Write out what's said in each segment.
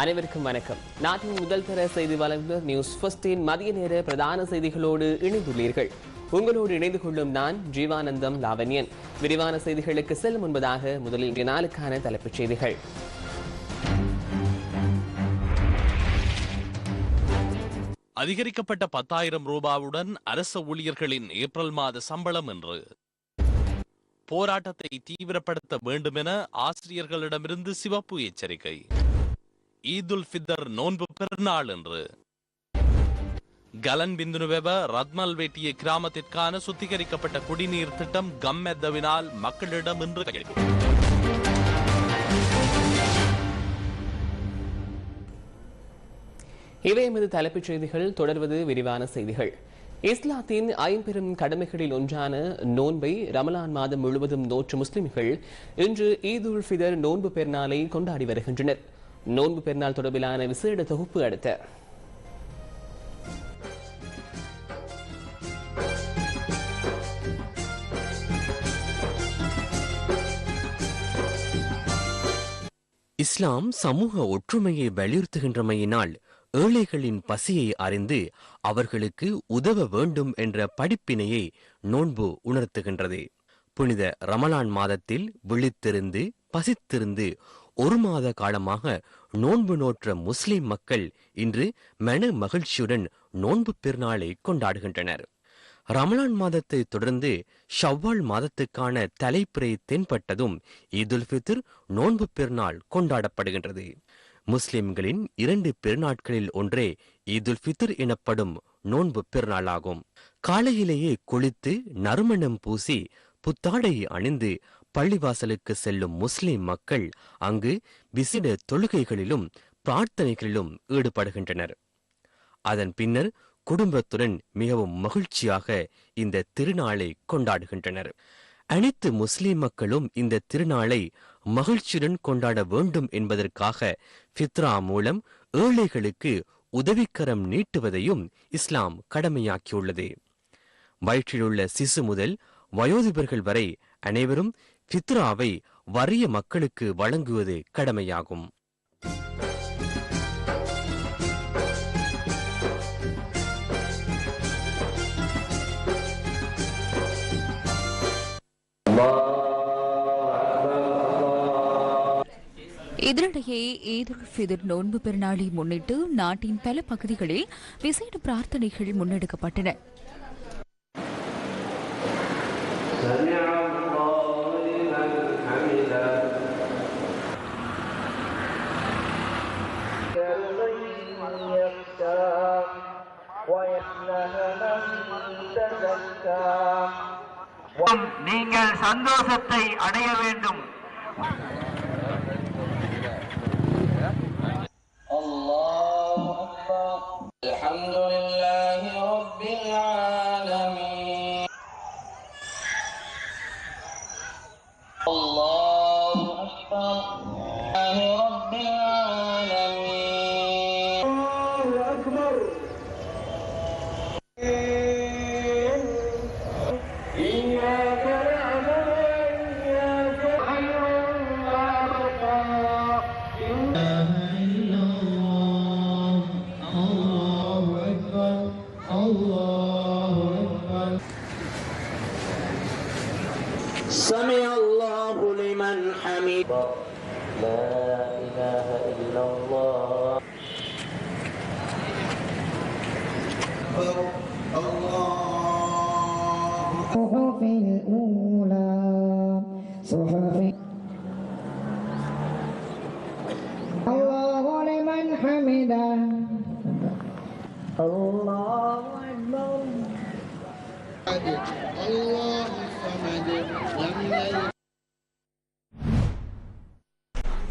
அனைவருக்கும் வணக்கம். நாட்டின் முதல் தர செய்தி வழங்குனர் நியூஸ் ஃபர்ஸ்டின் மதிய நேர பிரதான செய்திகளோடு இணைந்துள்ளீர்கள். உங்களோடு இணைந்து கொள்ளும் நான் ஜீவானந்தம் லாவண்யன். விரிவான செய்திகளுக்கு செல்லும் முன்பதாக முதலில் இன்றைய நாளுக்கான தலைப்புச் செய்திகள். அதிகரிக்கப்பட்ட பத்தாயிரம் ரூபாவுடன் அரச ஊழியர்களின் ஏப்ரல் மாத சம்பளம் என்று. போராட்டத்தை தீவிரப்படுத்த வேண்டும் என ஆசிரியர்களிடமிருந்து சிவப்பு எச்சரிக்கை. ஈதுல் ஃபித்தர் நோன்பு பெருநாள் என்று. கலன் பிந்துனுவெப ரத்மல் வேட்டிய கிராமத்திற்கான சுத்திகரிக்கப்பட்ட குடிநீர் திட்டம் கம்மெத்தவினால் மக்களிடம் இன்று கையளிக்கும் இவை எமது தலைப்புச் செய்திகள் தொடர்வது விரிவான செய்திகள். இஸ்லாத்தின் ஐம்பெரும் கடமைகளில் ஒன்றான நோன்பை ரமலான் மாதம் முழுவதும் நோற்று முஸ்லிம்கள் இன்று ஈத் உல் ஃபிதர் நோன்பு பெருநாளை கொண்டாடி வருகின்றனர். நோன்பு பெருநாள் தொடர்பிலான விசேட தொகுப்பு அடுத்த. இஸ்லாம் சமூக ஒற்றுமையை வலியுறுத்துகின்றமையினால் ஏழைகளின் பசியை அறிந்து அவர்களுக்கு உதவ வேண்டும் என்ற படிப்பினையை நோன்பு உணர்த்துகின்றது. புனித ரமலான் மாதத்தில் விழித்திருந்து பசித்திருந்து ஒரு மாத காலமாக நோன்பு நோற்ற முஸ்லிம் மக்கள் இன்று மன மகிழ்ச்சியுடன் நோன்பு பெருநாளை கொண்டாடுகின்றனர். ரமலான் மாதத்தை தொடர்ந்து ஷவ்வால் மாதத்துக்கான தலைப்பிறை தென்பட்டதும் ஈதுல் ஃபித்ர் நோன்பு பெருநாள் கொண்டாடப்படுகின்றது. முஸ்லிம்களின் இரண்டு பெருநாட்களில் ஒன்றே ஈதுல் ஃபித்ர் எனப்படும் நோன்பு பெருநாளாகும். காலையிலேயே குளித்து நறுமணம் பூசி புத்தாடை அணிந்து பள்ளிவாசலுக்கு செல்லும் முஸ்லிம் மக்கள் அங்கு விசிட தொழுகைகளிலும் பிரார்த்தனைகளிலும் ஈடுபடுகின்றனர். அதன் பின்னர் குடும்பத்துடன் மிகவும் மகிழ்ச்சியாக இந்த திருநாளை கொண்டாடுகின்றனர். அனைத்து முஸ்லிம் மக்களும் இந்த திருநாளை மகிழ்ச்சியுடன் கொண்டாட வேண்டும் என்பதற்காக ஃபித்ரா மூலம் ஏழைகளுக்கு உதவிக்கரம் நீட்டுவதையும் இஸ்லாம் கடமையாக்கியுள்ளது. வயிற்றிலுள்ள சிசு முதல் வயோதிபர்கள் வரை அனைவரும் ஃபித்ராவை வறிய மக்களுக்கு வழங்குவது கடமையாகும். இதனிடையே ஈதுல் ஃபித்ர் நோன்பு பெருநாளை முன்னிட்டு நாட்டின் பல பகுதிகளில் விசேட பிரார்த்தனைகள் முன்னெடுக்கப்பட்டன. சந்தோஷத்தை அடைய வேண்டும்.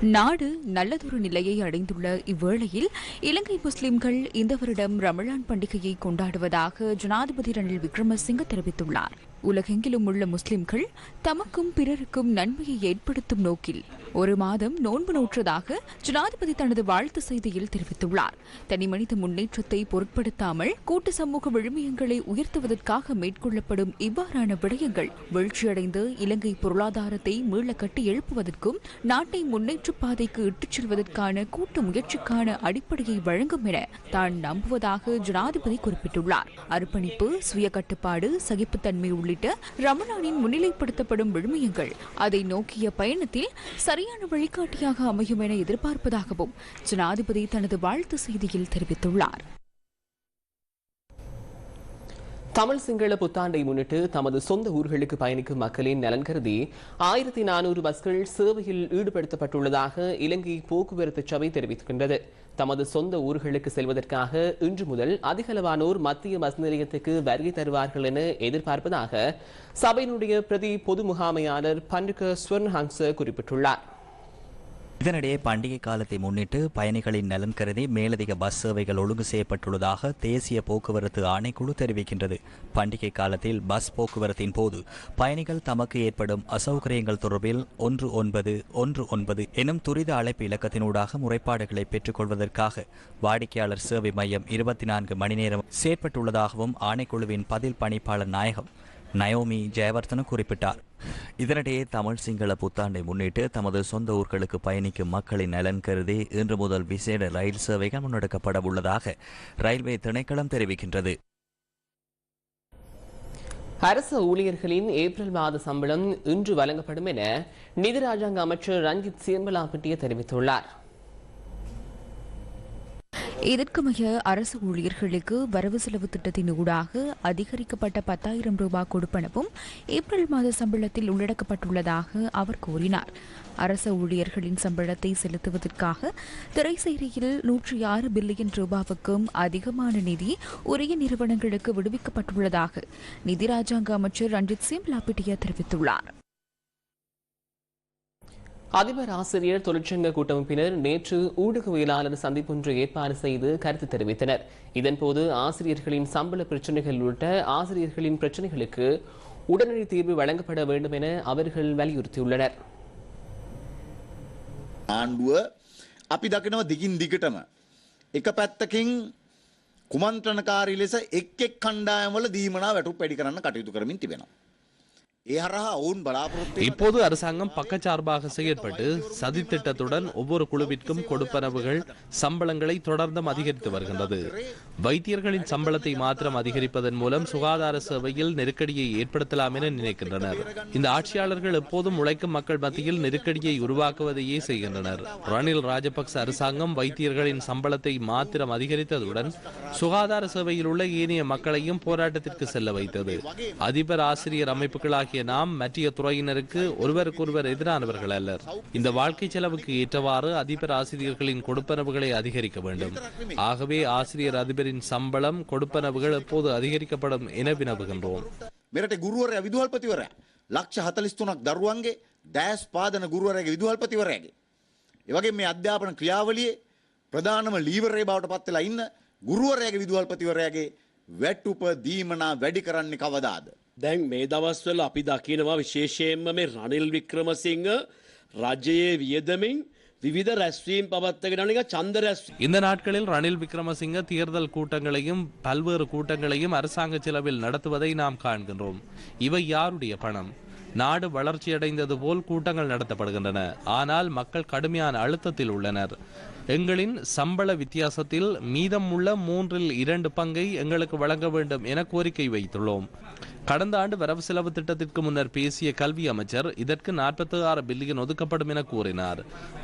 நாடு நல்லதொரு நிலையை அடைந்துள்ள இவ்வேளையில் இலங்கை முஸ்லிம்கள் இந்த வருடம் ரமலான் பண்டிகையை கொண்டாடுவதாக ஜனாதிபதி ரணில் விக்ரமசிங்க தெரிவித்துள்ளார். உலகெங்கிலும் உள்ள முஸ்லிம்கள் தமக்கும் பிறருக்கும் நன்மையை ஏற்படுத்தும் நோக்கில் ஒரு மாதம் நோன்பு நோற்றதாக ஜனாதிபதி தனது வாழ்த்து செய்தியில் தெரிவித்துள்ளார். தனிமனித முன்னேற்றத்தை பொருட்படுத்தாமல் கூட்டு சமூக விழுமியங்களை உயர்த்துவதற்காக மேற்கொள்ளப்படும் இவ்வாறான விடயங்கள் வீழ்ச்சியடைந்து இலங்கை பொருளாதாரத்தை மீள கட்டி எழுப்புவதற்கும் நாட்டை முன்னேற்ற பாதைக்கு இட்டுச் செல்வதற்கான கூட்டு முயற்சிக்கான அடிப்படையை வழங்கும் என தான் நம்புவதாக ஜனாதிபதி குறிப்பிட்டுள்ளார். அர்ப்பணிப்பு சுய கட்டுப்பாடு சகிப்புத்தன்மை உள்ளிட்ட ரமணானின் முன்னிலைப்படுத்தப்படும் விழுமியங்கள். அதை நோக்கிய பயணத்தில் சரியான வழிகாட்டியாக அமையும் என எதிர்பார்ப்பதாகவும் ஜனாதிபதி தனது வாழ்த்து செய்தியில் தெரிவித்துள்ளார். தமிழ் சிங்கள புத்தாண்டை முன்னிட்டு தமது சொந்த ஊர்களுக்கு பயணிக்கும் மக்களின் நலன் கருதி ஆயிரத்தி நானூறு பஸ்கள் சேவையில் ஈடுபடுத்தப்பட்டுள்ளதாக இலங்கை போக்குவரத்து சபை தெரிவித்துள்ளது தமது சொந்த ஊர்களுக்கு செல்வதற்காக இன்று முதல் அதிகளவானோர் மத்திய பஸ் நிலையத்துக்கு வருகை தருவார்கள் என எதிர்பார்ப்பதாக சபையினுடைய பிரதி பொது முகாமையாளர் பண்டுக ஸ்வர்ணஹங்ச குறிப்பிட்டுள்ளார். இதனிடையே பண்டிகை காலத்தை முன்னிட்டு பயணிகளின் நலன் கருதி மேலதிக பஸ் சேவைகள் ஒழுங்கு செய்யப்பட்டுள்ளதாக தேசிய போக்குவரத்து ஆணைக்குழு தெரிவிக்கின்றது. பண்டிகை காலத்தில் பஸ் போக்குவரத்தின் போது பயணிகள் தமக்கு ஏற்படும் அசௌகரியங்கள் தொடர்பில் ஒன்று ஒன்பது ஒன்று ஒன்பது எனும் துரித அழைப்பு இலக்கத்தினூடாக முறைப்பாடுகளை பெற்றுக்கொள்வதற்காக வாடிக்கையாளர் சேவை மையம் இருபத்தி நான்கு மணி நேரம் செயற்பட்டுள்ளதாகவும் ஆணைக்குழுவின் பதில் பணிப்பாளர் நாயகம் நயோமி ஜெயவர்தன குறிப்பிட்டார். இதனிடையே தமிழ் சிங்கள புத்தாண்டை முன்னிட்டு தமது சொந்த ஊர்களுக்கு பயணிக்கும் மக்களின் நலன் கருதி இன்று முதல் விசேட ரயில் சேவைகள் முன்னெடுக்கப்பட உள்ளதாக ரயில்வே திணைக்களம் தெரிவிக்கின்றது. அரசு ஊழியர்களின் ஏப்ரல் மாத சம்பளம் இன்று வழங்கப்படும் என நிதி ராஜாங்க அமைச்சர் ரஞ்சித் சியம்பலாபட்டிய தெரிவித்துள்ளார். இதற்கமைய அரசு ஊழியர்களுக்கு வரவு செலவு திட்டத்தின் ஊடாக அதிகரிக்கப்பட்ட பத்தாயிரம் ரூபாய் கொடுப்பனவும் ஏப்ரல் மாத சம்பளத்தில் உள்ளடக்கப்பட்டுள்ளதாக அவர் கூறினார். அரசு ஊழியர்களின் சம்பளத்தை செலுத்துவதற்காக திரைசேரியில் நூற்றி ஆறு பில்லியன் ரூபாவுக்கும் அதிகமான நிதி உரிய நிறுவனங்களுக்கு விடுவிக்கப்பட்டுள்ளதாக நிதி ராஜாங்க அமைச்சர் ரஞ்சித் சிங் லாபிட்டியா தெரிவித்துள்ளார். அதிபர் ஆசிரியர் தொழிற்சங்க கூட்டமைப்பினர் நேற்று ஊடகவியலாளர் சந்திப்பொன்று ஏற்பாடு செய்து கருத்து தெரிவித்தனர் இதன்போது ஆசிரியர்களின் சம்பள பிரச்சினைகள் உள்ளிட்ட ஆசிரியர்களின் பிரச்சினைகளுக்கு உடனடி தீர்வு வழங்கப்பட வேண்டும் என அவர்கள் வலியுறுத்தியுள்ளனர் ආණ්ඩුව අපි දකිනව දිගින් දිගටම එක පැත්තකින් කුමන්ත්‍රණකාරී ලෙස එක් එක් කණ්ඩායම්වල දීමනා වැටු පැඩි කරන්න කටයුතු කරමින් තිබෙනවා. இப்போது அரசாங்கம் பக்கச்சார்பாக செயற்பட்டு சதித்திட்டத்துடன் ஒவ்வொரு குழுவிற்கும் கொடுப்பனவுகள் சம்பளங்களை தொடர்ந்தும் அதிகரித்து வருகின்றது. வைத்தியர்களின் சம்பளத்தை மாத்திரம் அதிகரிப்பதன் மூலம் சுகாதார சேவையில் நெருக்கடியை ஏற்படுத்தலாம் என நினைக்கின்றனர். இந்த ஆட்சியாளர்கள் எப்போதும் உழைக்கும் மக்கள் மத்தியில் நெருக்கடியை உருவாக்குவதையே செய்கின்றனர். ரணில் ராஜபக்ச அரசாங்கம் வைத்தியர்களின் சம்பளத்தை மாத்திரம் அதிகரித்ததுடன் சுகாதார சேவையில் உள்ள ஏனைய மக்களையும் போராட்டத்திற்கு செல்ல வைத்தது. அதிபர் ஆசிரியர் அமைப்புகளாகிய நாம் மற்ற துறையினருக்கு ஒருவருக்கொருவர் எதிரானவர்கள் அல்லர் இந்த வாழ்க்கை செலவுக்கு ஏற்றவாறு அதிபர் ஆசிரியர்களின் கொடுப்பனவுகளை அதிகரிக்க வேண்டும் ஆகவே ஆசிரியர் அதிபரின் சம்பளம் கொடுப்பனவுகள் எப்போது அதிகரிக்கப்படும் என வினவுகின்றோம் මෙරට ගුරුවරයා විදුහල්පතිවරයා ලක්ෂ 43ක් දරුවන්ගේ දෑස් පාදන ගුරුවරයාගේ විදුහල්පතිවරයාගේ. ඒ වගේ මේ අධ්‍යාපන ක්‍රියාවලියේ ප්‍රධානම ලීවරේ බවට පත් වෙලා ඉන්න ගුරුවරයාගේ විදුහල්පතිවරයාගේ වැට්ටුප දීමනා වැඩි කරන්නේ කවදාද? දැන් මේ දවස්වල අපි දකිනවා විශේෂයෙන්ම මේ රනිල් වික්‍රමසිංහ රජයේ වියදමින් විවිධ රැස්වීම් පවත්තගෙන නික චන්ද රැස් இந்த நாட்களில் ரணில் விக்ரமசிங்க தேர்தல் கூட்டங்களையும் பல்வேறு கூட்டங்களையும் அரசாங்க செலவில் நடத்துவதை நாம் காண்கின்றோம் இவை யாருடைய பணம் நாடு வளர்ச்சியடைந்தது போல் கூட்டங்கள் நடத்தப்படுகின்றன ஆனால் மக்கள் கடுமையான அழுத்தத்தில் உள்ளனர் எங்களின் சம்பள வித்தியாசத்தில் மீதம் உள்ள மூன்றில் இரண்டு பங்கை எங்களுக்கு வழங்க வேண்டும் என கோரிக்கை வைத்துள்ளோம் கடந்த ஆண்டு வரவு செலவு திட்டத்திற்கு முன்னர் பேசிய கல்வி அமைச்சர் இதற்கு நாற்பத்தி ஆறு பில்லியன் ஒதுக்கப்படும் என கூறினார்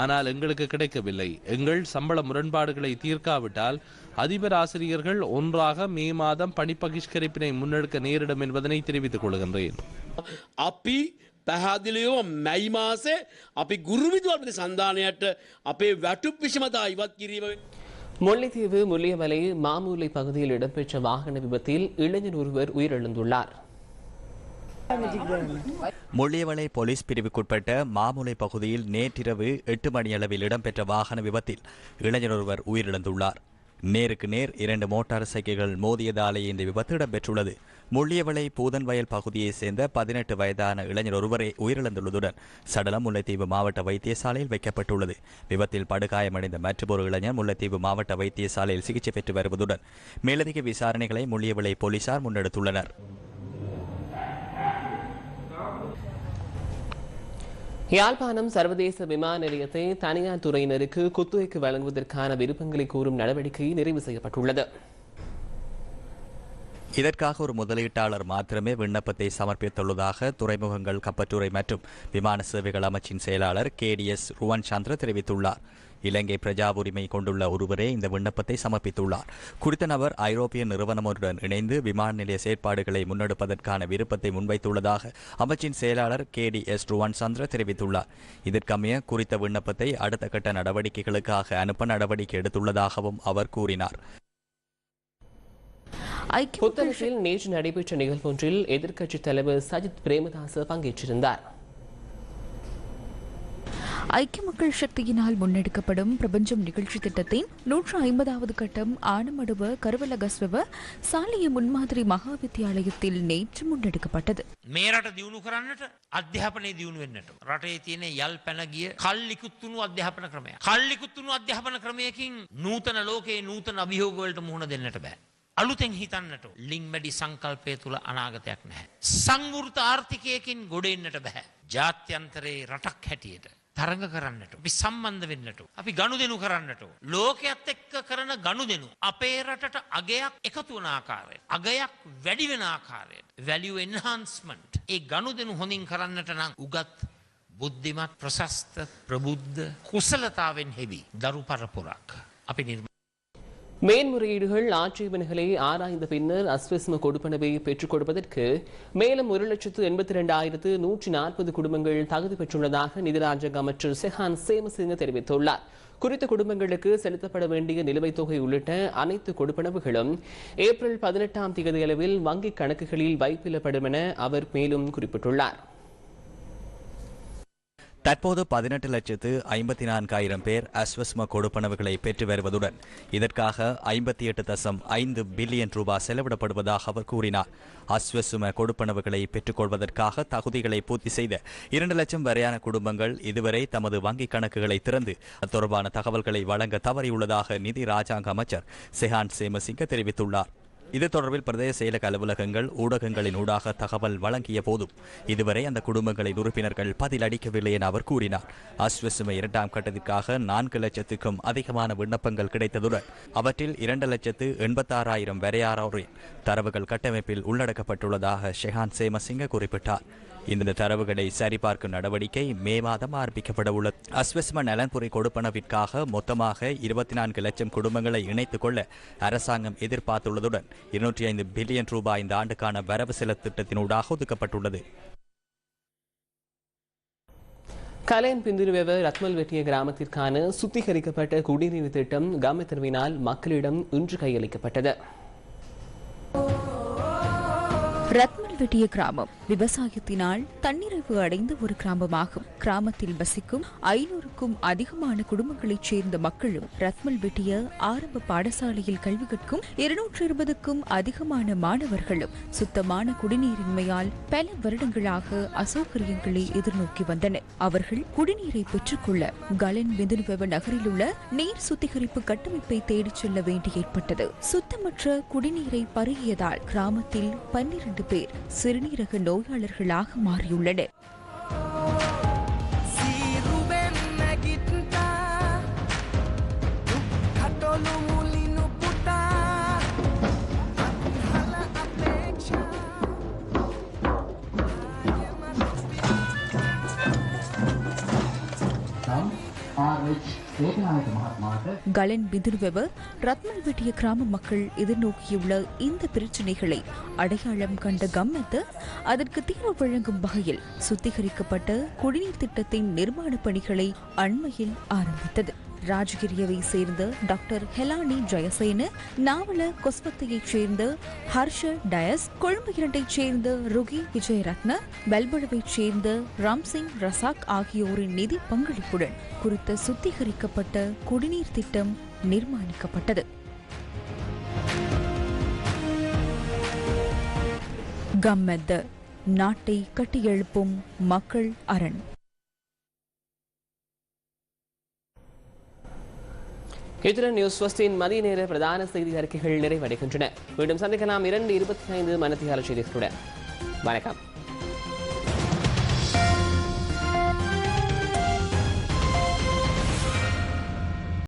ஆனால் எங்களுக்கு கிடைக்கவில்லை எங்கள் சம்பள முரண்பாடுகளை தீர்க்காவிட்டால் அதிபர் ஆசிரியர்கள் ஒன்றாக மே மாதம் பணி பகிஷ்கரிப்பினை முன்னெடுக்க நேரிடும் என்பதனை தெரிவித்துக் கொள்கின்றேன் අපි පැහැදිලියෝ මැයි මාසේ අපි ගුරු විදුවල්පති සන්ධානයට අපේ වැටුප් විෂමතා ඉවත් කිරීම முல்லைத்தீவு முள்ளியமலை மாமூலை பகுதியில் இடம்பெற்ற வாகன விபத்தில் இளைஞர் ஒருவர் உயிரிழந்துள்ளார் முள்ளியவளை போலீஸ் பிரிவுக்குட்பட்ட மாமுலை பகுதியில் நேற்றிரவு எட்டு மணியளவில் இடம்பெற்ற வாகன விபத்தில் இளைஞர் ஒருவர் உயிரிழந்துள்ளார். நேருக்கு நேர் இரண்டு மோட்டார் சைக்கிள்கள் மோதியதாலேயே இந்த விபத்து இடம்பெற்றுள்ளது. முள்ளியவளை பூதன்வயல் பகுதியைச் சேர்ந்த பதினெட்டு வயதான இளைஞர் ஒருவரே உயிரிழந்துள்ளதுடன் சடலம் முல்லைத்தீவு மாவட்ட வைத்தியசாலையில் வைக்கப்பட்டுள்ளது. விபத்தில் படுகாயமடைந்த மற்றொரு இளைஞர் முல்லைத்தீவு மாவட்ட வைத்தியசாலையில் சிகிச்சை பெற்று வருவதுடன் மேலதிக விசாரணைகளை முள்ளியவளை போலீசார் முன்னெடுத்துள்ளனர். யாழ்ப்பாணம் சர்வதேச விமான நிலையத்தை தனியார் துறையினருக்கு குத்துவைக்கு வழங்குவதற்கான விருப்பங்களை கூறும் நடவடிக்கை நிறைவு செய்யப்பட்டுள்ளது. இதற்காக ஒரு முதலீட்டாளர் மாத்திரமே விண்ணப்பத்தை சமர்ப்பித்துள்ளதாக துறைமுகங்கள் கப்பற்றுறை மற்றும் விமான சேவைகள் அமைச்சின் செயலாளர் கேடிஎஸ் ருவன் சந்திர தெரிவித்துள்ளார். இலங்கை பிரஜா உரிமை கொண்டுள்ள ஒருவரே இந்த விண்ணப்பத்தை சமர்ப்பித்துள்ளார். குறித்த நபர் ஐரோப்பிய நிறுவனம் ஒன்றுடன் இணைந்து விமான நிலைய செயற்பாடுகளை முன்னெடுப்பதற்கான விருப்பத்தை முன்வைத்துள்ளதாக அமைச்சின் செயலாளர் K D S Ruwan Chandra தெரிவித்துள்ளார். இதற்கமைய குறித்த விண்ணப்பத்தை அடுத்த கட்ட நடவடிக்கைகளுக்காக அனுப்ப நடவடிக்கை எடுத்துள்ளதாகவும் அவர் கூறினார். புத்தகத்தில் நேற்று நடைபெற்ற நிகழ்வொன்றில் எதிர்க்கட்சித் தலைவர் சஜித் பிரேமதாச பங்கேற்றிருந்தார். ஐக்கிய மக்கள் சக்தியினால் முன்னெடுக்கப்படும் பிரபஞ்சம் நிகழ்ச்சி திட்டத்தின் நூற்று ஐம்பதாவது கட்டம் ஆனமடுவ கருவலகஸ்வவ சாலிய முன்மாதிரி மகா வித்தியாலயத்தில் நேற்று முன்னெடுக்கப்பட்டது මේ රට දියුණු කරන්නට අධ්‍යාපනය දියුණු වෙන්නට රටේ තියෙන යල් පැන ගිය කල්ලිකුත්තුණු අධ්‍යාපන ක්‍රමය කල්ලිකුත්තුණු අධ්‍යාපන ක්‍රමයකින් නූතන ලෝකයේ නූතන අභියෝගවලට මුහුණ දෙන්නට බෑ අලුතෙන් හිතන්නට ලිං මැඩි සංකල්පය තුළ අනාගතයක් නැහැ. සංවෘත ආර්ථිකයකින් ගොඩෙන්නට බැහැ. ජාත්‍යන්තරයේ රටක් හැටියට. තරඟ කරන්නට අපි සම්බන්ධ වෙන්නට අපි ගණු දෙනු කරන්නට ලෝකයත් එක්ක කරන ගණු දෙනු අපේ රටට අගයක් එකතු වන ආකාරයට අගයක් වැඩි වෙන ආකාරයට වැලියු එන්හාන්ස්මන්ට් ඒ ගණු දෙනු හොඳින් කරන්නට නම් උගත් බුද්ධිමත් ප්‍රශස්ත ප්‍රබුද්ධ කුසලතාවෙන් හෙවි දරු පරපුරක් අපි නිර්ම மேன்முறையீடுகள் ஆட்சேபனைகளை ஆராய்ந்த பின்னர் அஸ்வஸ்ம கொடுப்பனவை பெற்றுக் கொடுப்பதற்கு மேலும் ஒரு லட்சத்து எண்பத்தி இரண்டாயிரத்து நூற்றி நாற்பது குடும்பங்கள் தகுதி பெற்றுள்ளதாக நிதிராஜக அமைச்சர் செஹான் சேமசிங்க தெரிவித்துள்ளார். குறித்த குடும்பங்களுக்கு செலுத்தப்பட வேண்டிய நிலுவைத் தொகை உள்ளிட்ட அனைத்து கொடுப்பனவுகளும் ஏப்ரல் பதினெட்டாம் தேதி அளவில் வங்கிக் கணக்குகளில் வைப்பிடப்படும் என அவர் மேலும் குறிப்பிட்டுள்ளார். தற்போது பதினெட்டு லட்சத்து ஐம்பத்தி நான்காயிரம் பேர் அஸ்வஸ்ம கொடுப்பனவுகளை பெற்று வருவதுடன் இதற்காக ஐம்பத்தி எட்டு தசம் ஐந்து பில்லியன் ரூபாய் செலவிடப்படுவதாக அவர் கூறினார். அஸ்வசும கொடுப்பனவுகளை பெற்றுக்கொள்வதற்காக தகுதிகளை பூர்த்தி செய்த இரண்டு லட்சம் வரையான குடும்பங்கள் இதுவரை தமது வங்கிக் கணக்குகளை திறந்து அது தொடர்பான தகவல்களை வழங்க தவறியுள்ளதாக நிதி ராஜாங்க அமைச்சர் செஹான் சேமசிங்க தெரிவித்துள்ளார். இது தொடர்பில் பிரதேச செயலக அலுவலகங்கள் ஊடகங்களின் ஊடாக தகவல் வழங்கிய போதும் இதுவரை அந்த குடும்பங்களின் உறுப்பினர்கள் பதில் அளிக்கவில்லை என அவர் கூறினார். அஸ்வசுமை இரண்டாம் கட்டத்திற்காக நான்கு லட்சத்துக்கும் அதிகமான விண்ணப்பங்கள் கிடைத்ததுடன் அவற்றில் இரண்டு லட்சத்து எண்பத்தாறாயிரம் வரையாரோரின் தரவுகள் கட்டமைப்பில் உள்ளடக்கப்பட்டுள்ளதாக ஷெஹான் சேமசிங்க குறிப்பிட்டார். இந்த தரவுகளை சரிபார்க்கும் நடவடிக்கை மே மாதம் ஆரம்பிக்கப்பட உள்ளது. அஸ்வஸ்ம நலன்புரி கொடுப்பனவிற்காக மொத்தமாக இருபத்தி நான்கு லட்சம் குடும்பங்களை இணைத்துக் கொள்ள அரசாங்கம் எதிர்பார்த்துள்ளதுடன் இருநூற்றி ஐந்து பில்லியன் ரூபாய் இந்த ஆண்டுக்கான வரவு செலவு திட்டத்தினூடாக ஒதுக்கப்பட்டுள்ளது. கலையன் பிந்திருவ ரத்மல் வெட்டிய கிராமத்திற்கான சுத்திகரிக்கப்பட்ட குடிநீர் திட்டம் கமத்தரவினால் மக்களிடம் இன்று கையளிக்கப்பட்டது. ரத்மல் வெட்டிய கிராமம். விவசாயத்தினால் தன்னிறைவு அடைந்த ஒரு கிராமமாகும். கிராமத்தில் வசிக்கும் ஐநூறுக்கும் அதிகமான குடும்பங்களைச் சேர்ந்த மக்களும் ரத்மல் வெட்டிய ஆரம்ப பாடசாலையில் கல்வி கற்கும் இருநூற்று இருபதுக்கும் அதிகமான மாணவர்களும் சுத்தமான குடிநீரின்மையால் பல வருடங்களாக அசௌகரியங்களை எதிர்நோக்கி வந்தனர். அவர்கள் குடிநீரை பெற்றுக்கொள்ள கலன் மிதுனுவ நகரில் உள்ள நீர் சுத்திகரிப்பு கட்டமைப்பை தேடிச் செல்ல வேண்டி ஏற்பட்டது. சுத்தமற்ற குடிநீரை பருகியதால் கிராமத்தில் பன்னிரண்டு பேர் சிறுநீரக நோயாளர்களாக மாறியுள்ளனர் நாம் ஆர்எச் ஏகநாயகமாக கலன் பிதுர்வெவ ரத்மல் கிராம மக்கள் எதிர்நோக்கியுள்ள இந்த பிரச்சினைகளை அடையாளம் கண்ட கம்மத்து அதற்கு தீர்வு வழங்கும் வகையில் சுத்திகரிக்கப்பட்ட குடிநீர் திட்டத்தின் நிர்மாண பணிகளை அண்மையில் ஆரம்பித்தது. ராஜகிரியவை சேர்ந்த டாக்டர் ஹெலானி ஜெயசேனு நாவல கொஸ்பத்தையைச் சேர்ந்த ஹர்ஷ டயஸ் கொழும்பு இரண்டைச் சேர்ந்த ருகி விஜயரத்ன பெல்படுவைச் சேர்ந்த ராம்சிங் ரசாக் ஆகியோரின் நிதி பங்களிப்புடன் குறித்த சுத்திகரிக்கப்பட்ட குடிநீர் திட்டம் நிர்மாணிக்கப்பட்டது. கம்மெத்த நாட்டை கட்டியெழுப்பும் மக்கள் அரண். இத்துடன் நியூஸ் ஃபஸ்டின் மதிய நேர பிரதான செய்தி அறிக்கைகள் நிறைவடைகின்றன. மீண்டும் சந்திக்கலாம் இரண்டு இருபத்தி ஐந்து மனத்தியால செய்திகளுடன். வணக்கம்.